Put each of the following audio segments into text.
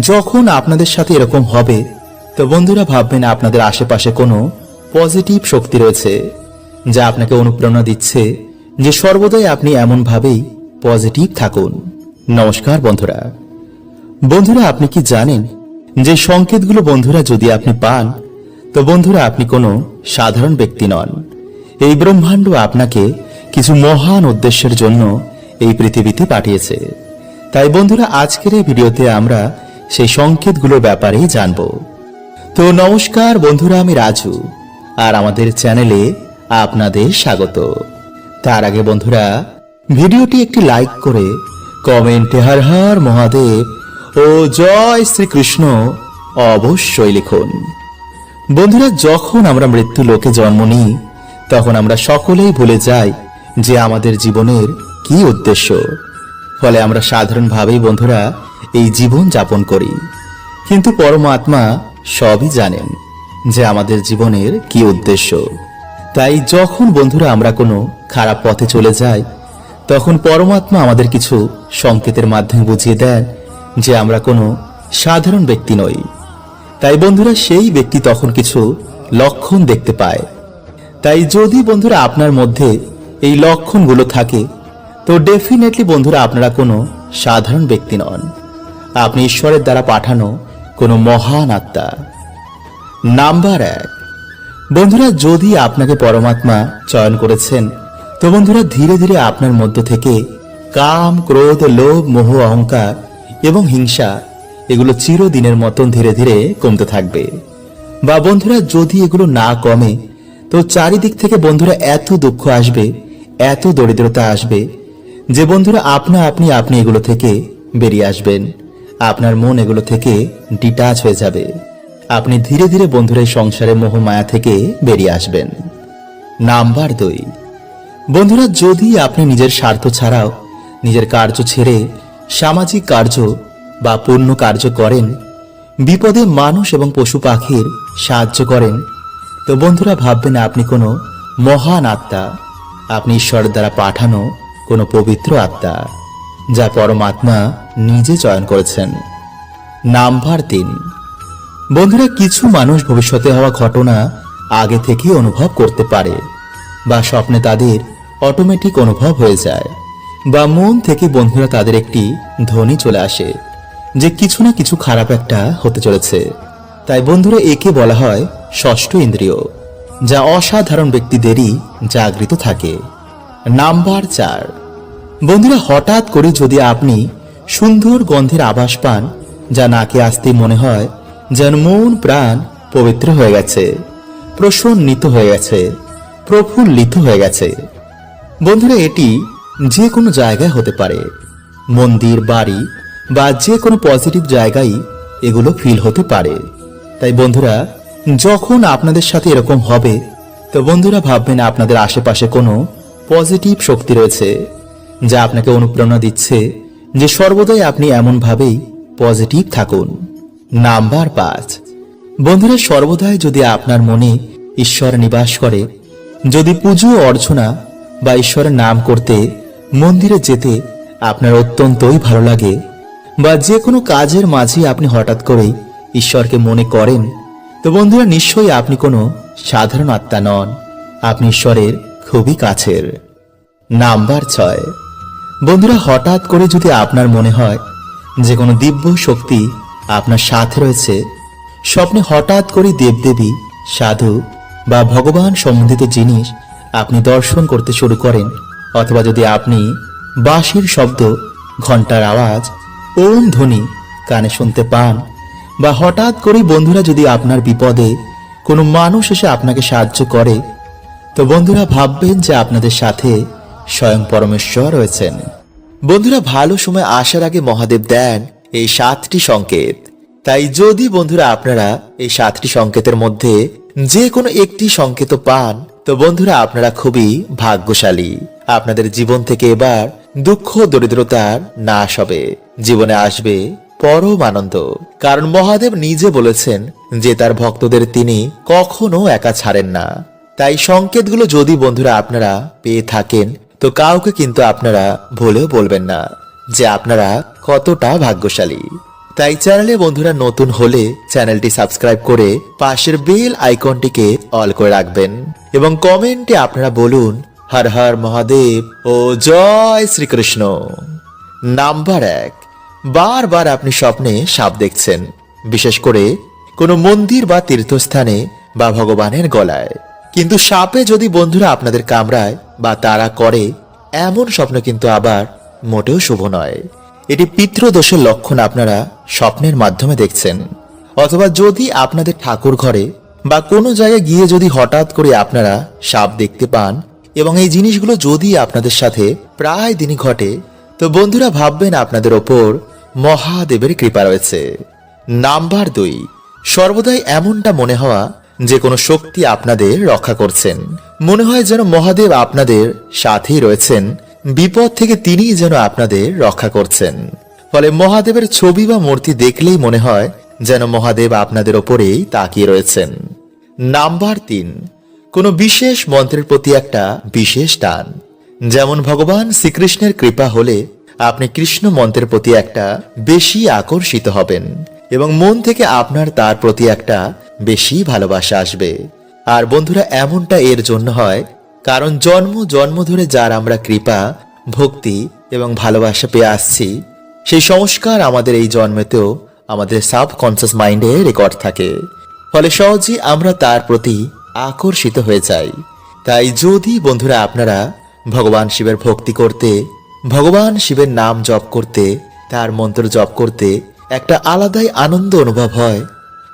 যখন আপনাদের সাথে এরকম হবে, তো বন্ধুরা ভাববেন আপনাদের আশেপাশে কোনো পজিটিভ শক্তি রয়েছে, যা আপনাকে অনুপ্রেরণা দিচ্ছে যে সর্বদাই আপনি এমনভাবেই পজিটিভ থাকুন। নমস্কার বন্ধুরা। বন্ধুরা, আপনি কি জানেন যে সংকেতগুলো বন্ধুরা যদি আপনি পান, তো বন্ধুরা আপনি কোনো সাধারণ ব্যক্তি নন। এই ব্রহ্মাণ্ড আপনাকে কিছু মহান উদ্দেশ্যের জন্য এই পৃথিবীতে পাঠিয়েছে। তাই বন্ধুরা, আজকের এই ভিডিওতে আমরা সেই সংকেতগুলোর ব্যাপারেই জানব। তো নমস্কার বন্ধুরা, আমি রাজু, আর আমাদের চ্যানেলে আপনাদের স্বাগত। তার আগে বন্ধুরা, ভিডিওটি একটি লাইক করে কমেন্টে হর হর মহাদেব ও জয় শ্রীকৃষ্ণ অবশ্যই লিখুন। বন্ধুরা, যখন আমরা মৃত্যু লোকে জন্ম নিই, তখন আমরা সকলেই ভুলে যাই যে আমাদের জীবনের কি উদ্দেশ্য। ফলে আমরা সাধারণভাবেই বন্ধুরা এই জীবন যাপন করি। কিন্তু পরমাত্মা সবই জানেন যে আমাদের জীবনের কি উদ্দেশ্য। তাই যখন বন্ধুরা আমরা কোনো খারাপ পথে চলে যাই, তখন পরমাত্মা আমাদের কিছু সংকেতের মাধ্যমে বুঝিয়ে দেন যে আমরা কোনো সাধারণ ব্যক্তি নই। তাই বন্ধুরা সেই ব্যক্তি তখন কিছু লক্ষণ দেখতে পায়। তাই যদি বন্ধুরা আপনার মধ্যে এই লক্ষণগুলো থাকে, তো ডেফিনেটলি বন্ধুরা আপনারা কোনো সাধারণ ব্যক্তি নন। আপনি ঈশ্বরের দ্বারা পাঠানো কোনো মহান আত্মা। নাম্বার এক। বন্ধুরা, যদি আপনাকে পরমাত্মা চয়ন করেছেন, তো বন্ধুরা, ধীরে ধীরে আপনার মধ্য থেকে কাম, ক্রোধ, লোভ, মোহ, অহংকার এবং হিংসা এগুলো চিরদিনের মতন ধীরে ধীরে কমতে থাকবে। বা বন্ধুরা, যদি এগুলো না কমে, তো চারিদিক থেকে বন্ধুরা এত দুঃখ আসবে, এত দরিদ্রতা আসবে যে বন্ধুরা, আপনা আপনি আপনি এগুলো থেকে বেরিয়ে আসবেন। আপনার মন এগুলো থেকে ডিটাচ হয়ে যাবে। আপনি ধীরে ধীরে বন্ধুরা এই সংসারে মোহ মায়া থেকে বেরিয়ে আসবেন। নাম্বার দুই। বন্ধুরা, যদি আপনি নিজের স্বার্থ ছাড়াও নিজের কার্য ছেড়ে সামাজিক কার্য বা পূর্ণ কার্য করেন, বিপদে মানুষ এবং পশু পাখির সাহায্য করেন, তো বন্ধুরা ভাববেন আপনি কোনো মহান আত্মা। আপনি ঈশ্বরের দ্বারা পাঠানো কোনো পবিত্র আত্মা, যা পরমাত্মা নিজে চয়ন করেছেন। নাম্বার তিন। বন্ধুরা, কিছু মানুষ ভবিষ্যতে হওয়া ঘটনা আগে থেকেই অনুভব করতে পারে বা স্বপ্নে তাদের অটোমেটিক অনুভব হয়ে যায় বা মন থেকে বন্ধুরা তাদের একটি ধ্বনি চলে আসে যে কিছু না কিছু খারাপ একটা হতে চলেছে। তাই বন্ধুরা, একে বলা হয় ষষ্ঠ ইন্দ্রিয়, যা অসাধারণ ব্যক্তিদেরই জাগৃত থাকে। নাম্বার চার। বন্ধুরা, হঠাৎ করে যদি আপনি সুন্দর গন্ধের আভাস পান, যা নাকে আসতে মনে হয় যেন মন প্রাণ পবিত্র হয়ে গেছে, প্রসন্নিত হয়ে গেছে, প্রফুল্লিত হয়ে গেছে। বন্ধুরা, এটি যে কোনো জায়গায় হতে পারে। মন্দির, বাড়ি বা যে কোনো পজিটিভ জায়গায় এগুলো ফিল হতে পারে। তাই বন্ধুরা, যখন আপনাদের সাথে এরকম হবে, তো বন্ধুরা ভাববেন আপনাদের আশেপাশে কোনো পজিটিভ শক্তি রয়েছে, যা আপনাকে অনুপ্রেরণা দিচ্ছে যে সর্বদাই আপনি এমনভাবেই পজিটিভ থাকুন। নাম্বার পাঁচ। বন্ধুরা, সর্বদাই যদি আপনার মনে ঈশ্বর নিবাস করে, যদি পুজো, অর্চনা বা ঈশ্বরের নাম করতে মন্দিরে যেতে আপনার অত্যন্তই ভালো লাগে বা যে কোনো কাজের মাঝে আপনি হঠাৎ করেই ঈশ্বরকে মনে করেন, তো বন্ধুরা, নিশ্চয়ই আপনি কোনো সাধারণ আত্মা নন। আপনি ঈশ্বরের খুবই কাছের। নাম্বার ছয়। বন্ধুরা, হঠাৎ করে যদি আপনার মনে হয় যে কোনো দিব্য শক্তি আপনার সাথে রয়েছে, স্বপ্নে হঠাৎ করে দেবদেবী, সাধু বা ভগবান সম্বন্ধিত জিনিস আপনি দর্শন করতে শুরু করেন, অথবা যদি আপনি বাঁশির শব্দ ঘণ্টার আওয়াজ, ওম ধ্বনি কানে শুনতে পান বা হঠাৎ করেই বন্ধুরা যদি আপনার বিপদে কোনো মানুষ এসে আপনাকে সাহায্য করে, তো বন্ধুরা ভাববেন যে আপনাদের সাথে স্বয়ং পরমেশ্বর রয়েছেন। বন্ধুরা, ভালো সময় আসার আগে মহাদেব দেন এই সাতটি সংকেত। তাই যদি বন্ধুরা আপনারা এই সাতটি সংকেতের মধ্যে যে কোনো একটি সংকেত পান, তো বন্ধুরা আপনারা খুবই ভাগ্যশালী। আপনাদের জীবন থেকে এবার দুঃখ দরিদ্রতার নাশ হবে। জীবনে আসবে পরম আনন্দ। কারণ মহাদেব নিজে বলেছেন যে তার ভক্তদের তিনি কখনো একা ছাড়েন না। তাই সংকেতগুলো যদি বন্ধুরা আপনারা পেয়ে থাকেন তো কাউকে কিন্তু আপনারা ভুলেও বলবেন না যে আপনারা কতটা ভাগ্যশালী। তাই চ্যানেলে বন্ধুরা নতুন হলে চ্যানেলটি সাবস্ক্রাইব করে পাশের বেল আইকনটিকে অল করে রাখবেন এবং কমেন্টে আপনারা বলুন, হর হর মহাদেব ও জয় শ্রীকৃষ্ণ। নাম্বার এক, বারবার আপনি স্বপ্নে সাপ দেখছেন, বিশেষ করে কোনো মন্দির বা তীর্থস্থানে বা ভগবানের গলায়। কিন্তু সাপে যদি বন্ধুরা আপনাদের কামড়ায় বা তারা করে, এমন স্বপ্ন কিন্তু আবার মোটেও শুভ নয়। এটি পিতৃদোষের লক্ষণ আপনারা স্বপ্নের মাধ্যমে দেখছেন। অথবা যদি আপনাদের ঠাকুর ঘরে বা কোনো জায়গায় গিয়ে যদি হঠাৎ করে আপনারা সাপ দেখতে পান এবং এই জিনিসগুলো যদি আপনাদের সাথে প্রায় দিনই ঘটে, তো বন্ধুরা ভাববেন আপনাদের ওপর মহাদেবের কৃপা রয়েছে। নাম্বার দুই, সর্বদাই এমনটা মনে হওয়া যে কোনো শক্তি আপনাদের রক্ষা করছেন। মনে হয় যেন মহাদেব আপনাদের সাথেই রয়েছেন। বিপদ থেকে তিনিই যেন আপনাদের রক্ষা করছেন। ফলে মহাদেবের ছবি বা মূর্তি দেখলেই মনে হয় যেন মহাদেব আপনাদের ওপরেই তাকিয়ে রয়েছেন। নাম্বার তিন। কোনো বিশেষ মন্ত্রের প্রতি একটা বিশেষ টান। যেমন ভগবান শ্রীকৃষ্ণের কৃপা হলে আপনি কৃষ্ণ মন্ত্রের প্রতি একটা বেশি আকর্ষিত হবেন। এবং মন থেকে আপনার তার প্রতি একটা বেশি ভালোবাসা আসবে। আর বন্ধুরা, এমনটা এর জন্য হয়, কারণ জন্ম জন্ম ধরে যার আমরা কৃপা, ভক্তি এবং ভালোবাসা পেয়ে আসছি, সেই সংস্কার আমাদের এই জন্মেতেও আমাদের সাবকনসিয়াস মাইন্ডে রেকর্ড থাকে। ফলে সহজেই আমরা তার প্রতি আকর্ষিত হয়ে যাই। তাই যদি বন্ধুরা আপনারা ভগবান শিবের ভক্তি করতে, ভগবান শিবের নাম জপ করতে, তার মন্ত্র জপ করতে একটা আলাদাই আনন্দ অনুভব হয়।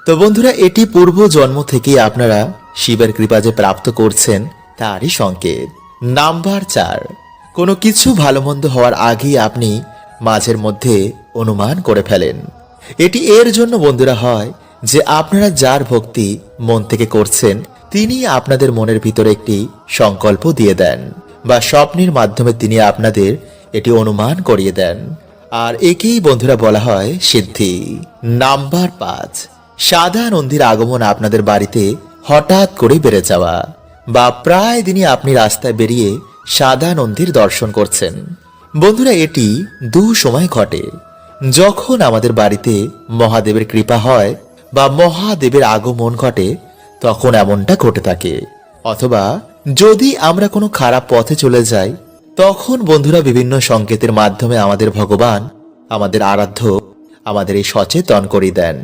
তো বন্ধুরা, এটি পূর্ব জন্ম থেকেই আপনারা শিবের কৃপা যে প্রাপ্ত করছেন, তারই সংকেত। নাম্বার চার, কোনো কিছু ভালো মন্দ হওয়ার আগেই আপনি মাঝের মধ্যে অনুমান করে ফেলেন। এটি এর জন্য বন্ধুরা হয় যে আপনারা যার ভক্তি মন থেকে করছেন, তিনি আপনাদের মনের ভিতরে একটি সংকল্প দিয়ে দেন বা স্বপ্নের মাধ্যমে তিনি আপনাদের এটি অনুমান করিয়ে দেন। আর একেই বন্ধুরা বলা হয় সিদ্ধি। নাম্বার পাঁচ, সাদা নন্দীর আগমন আপনাদের বাড়িতে হঠাৎ করে বেড়ে যাওয়া বা প্রায় দিনই আপনি রাস্তায় বেরিয়ে সাদা নন্দীর দর্শন করছেন। বন্ধুরা, এটি দু সময় ঘটে। যখন আমাদের বাড়িতে মহাদেবের কৃপা হয় বা মহাদেবের আগমন ঘটে, তখন এমনটা ঘটে থাকে। অথবা যদি আমরা কোনো খারাপ পথে চলে যাই তখন বন্ধুরা বিভিন্ন সংকেতের মাধ্যমে আমাদের ভগবান, আমাদের আরাধ্য, আমাদের এই সচেতন করে দেন,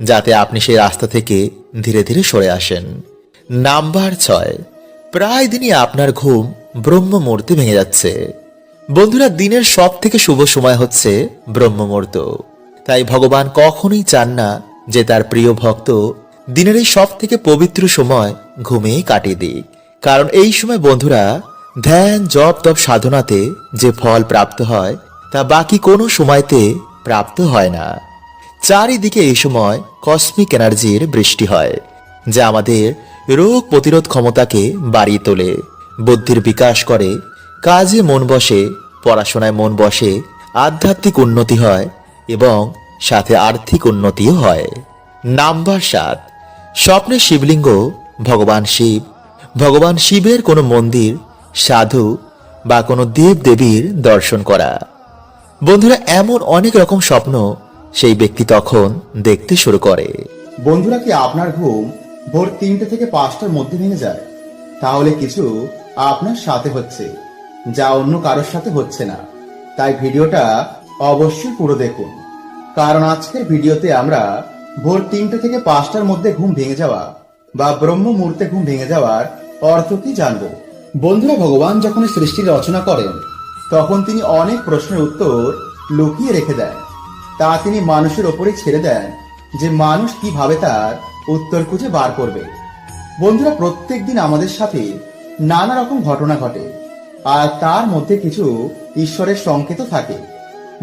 যাতে আপনি সেই রাস্তা থেকে ধীরে ধীরে সরে আসেন। নাম্বার ছয়, প্রায় দিনই আপনার ঘুম ব্রহ্ম মুহূর্তে ভেঙে যাচ্ছে। বন্ধুরা, দিনের সব থেকে শুভ সময় হচ্ছে ব্রহ্ম মুহূর্ত তাই ভগবান কখনোই চান না যে তার প্রিয় ভক্ত দিনের এই সব থেকে পবিত্র সময় ঘুমিয়ে কাটিয়ে দিক। কারণ এই সময় বন্ধুরা ধ্যান, জপ, তপ সাধনাতে যে ফল প্রাপ্ত হয়, তা বাকি কোনো সময়তে প্রাপ্ত হয় না। চারিদিকে এই সময় কসমিক এনার্জির বৃষ্টি হয়, যা আমাদের রোগ প্রতিরোধ ক্ষমতাকে বাড়িয়ে তোলে। বুদ্ধির বিকাশ করে, কাজে মন বসে, পড়াশোনায় মন বসে, আধ্যাত্মিক উন্নতি হয় এবং সাথে আর্থিক উন্নতিও হয়। নাম্বার সাত স্বপ্নে শিবলিঙ্গ, ভগবান শিব। ভগবান শিবের কোনো মন্দির সাধু বা কোনো দেব দেবীর দর্শন করা। বন্ধুরা, এমন অনেক রকম স্বপ্ন সেই ব্যক্তি তখন দেখতে শুরু করে। বন্ধুরা, কি আপনার ঘুম ভোর তিনটে থেকে পাঁচটার মধ্যে ভেঙে যায়? তাহলে কিছু আপনার সাথে হচ্ছে, যা অন্য কারোর সাথে হচ্ছে না। তাই ভিডিওটা অবশ্যই পুরো দেখুন। কারণ আজকের ভিডিওতে আমরা ভোর তিনটে থেকে পাঁচটার মধ্যে ঘুম ভেঙে যাওয়া বা ব্রহ্ম মুহূর্তে ঘুম ভেঙে যাওয়ার অর্থ কি জানব? বন্ধুরা, ভগবান যখন এই সৃষ্টির রচনা করেন, তখন তিনি অনেক প্রশ্নের উত্তর লুকিয়ে রেখে দেন। তা তিনি মানুষের ওপরে ছেড়ে দেন যে মানুষ কীভাবে তার উত্তর খুঁজে বার করবে। বন্ধুরা, প্রত্যেক দিন আমাদের সাথে নানা রকম ঘটনা ঘটে আর তার মধ্যে কিছু ঈশ্বরের সংকেতও থাকে।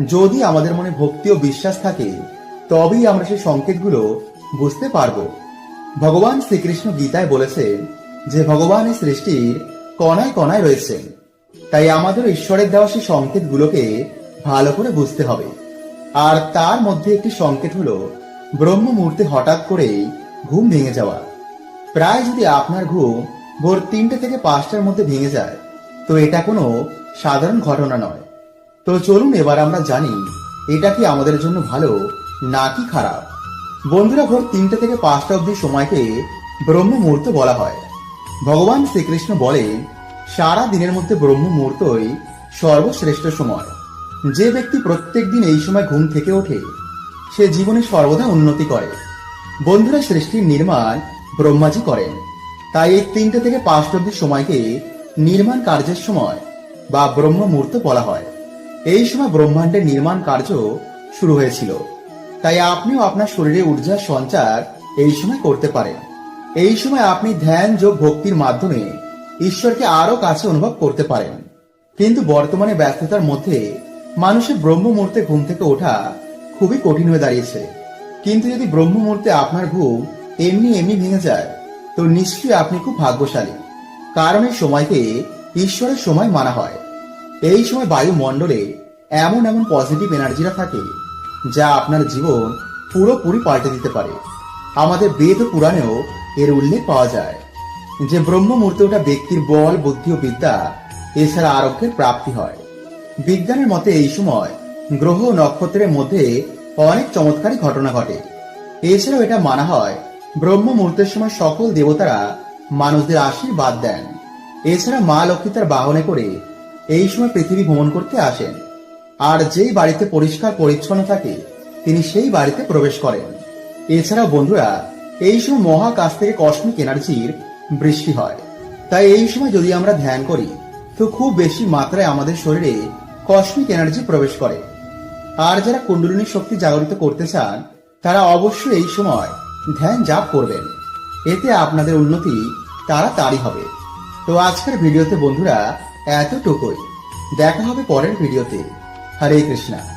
যদি আমাদের মনে ভক্তি ও বিশ্বাস থাকে, তবেই আমরা সেই সংকেতগুলো বুঝতে পারব। ভগবান শ্রীকৃষ্ণ গীতায় বলেছেন যে, ভগবান এই সৃষ্টির কণায় কণায় রয়েছেন তাই আমাদের ঈশ্বরের দেওয়া সেই সংকেতগুলোকে ভালো করে বুঝতে হবে। আর তার মধ্যে একটি সংকেত হলো ব্রহ্ম মুহূর্তে হঠাৎ করেই ঘুম ভেঙে যাওয়া। প্রায় যদি আপনার ঘুম ভোর তিনটে থেকে পাঁচটার মধ্যে ভেঙে যায়, তো এটা কোনো সাধারণ ঘটনা নয়। তো চলুন এবার আমরা জানি, এটা কি আমাদের জন্য ভালো নাকি খারাপ? বন্ধুরা, ভোর তিনটে থেকে পাঁচটা অবধি সময়কে ব্রহ্ম মুহূর্ত বলা হয়। ভগবান শ্রীকৃষ্ণ বলেন সারা দিনের মধ্যে ব্রহ্ম মুহূর্তই সর্বশ্রেষ্ঠ সময়। যে ব্যক্তি প্রত্যেক দিন এই সময় ঘুম থেকে ওঠে, সে জীবনে সর্বদা উন্নতি করে। বন্ধুরা, সৃষ্টির নির্মাণ ব্রহ্মাজি করেন। তাই এই তিনটে থেকে পাঁচটা অবধি সময়কে নির্মাণ কার্যের সময় বা ব্রহ্ম মুহূর্ত বলা হয়। এই সময় ব্রহ্মাণ্ডের নির্মাণ কার্য শুরু হয়েছিল। তাই আপনিও আপনার শরীরে ঊর্জার সঞ্চার এই সময় করতে পারেন। এই সময় আপনি ধ্যান, যোগ, ভক্তির মাধ্যমে ঈশ্বরকে আরও কাছে অনুভব করতে পারেন। কিন্তু বর্তমানে ব্যস্ততার মধ্যে মানুষের ব্রহ্ম মুহূর্তে ঘুম থেকে ওঠা খুবই কঠিন হয়ে দাঁড়িয়েছে। কিন্তু যদি ব্রহ্ম মুহূর্তে আপনার ঘুম এমনি এমনি ভেঙে যায়, তো নিশ্চয়ই আপনি খুব ভাগ্যশালী। কারণ এই সময়কে ঈশ্বরের সময় মানা হয়। এই সময় বায়ুমণ্ডলে এমন এমন পজিটিভ এনার্জিরা থাকে, যা আপনার জীবন পুরোপুরি পাল্টে দিতে পারে। আমাদের বেদ পুরাণেও এর উল্লেখ পাওয়া যায় যে ব্রহ্ম ওটা ব্যক্তির বল, বুদ্ধি ও বিদ্যা এছাড়া আরোগ্যের প্রাপ্তি হয়। বিজ্ঞানের মতে এই সময় গ্রহ নক্ষত্রের মধ্যে অনেক চমৎকারী ঘটনা ঘটে। এছাড়াও এটা মানা হয় ব্রহ্ম মুহূর্তের সময় সকল দেবতারা মানুষদের আশীর্বাদ দেন। এছাড়া মা লক্ষ্মী তার বাহনে করে এই সময় পৃথিবী ভ্রমণ করতে আসেন। আর যেই বাড়িতে পরিষ্কার পরিচ্ছন্ন থাকে, তিনি সেই বাড়িতে প্রবেশ করেন। এছাড়াও বন্ধুরা এই সময় মহাকাশ থেকে কসমিক এনার্জির বৃষ্টি হয়। তাই এই সময় যদি আমরা ধ্যান করি, তো খুব বেশি মাত্রায় আমাদের শরীরে কসমিক এনার্জি প্রবেশ করে। আর যারা কুণ্ডলিনী শক্তি জাগরিত করতে চান, তারা অবশ্যই এই সময় ধ্যান জাপ করবেন। এতে আপনাদের উন্নতি তাড়াতাড়ি হবে। তো আজকের ভিডিওতে বন্ধুরা, এতটুকুই। দেখা হবে পরের ভিডিওতে। হরে কৃষ্ণা।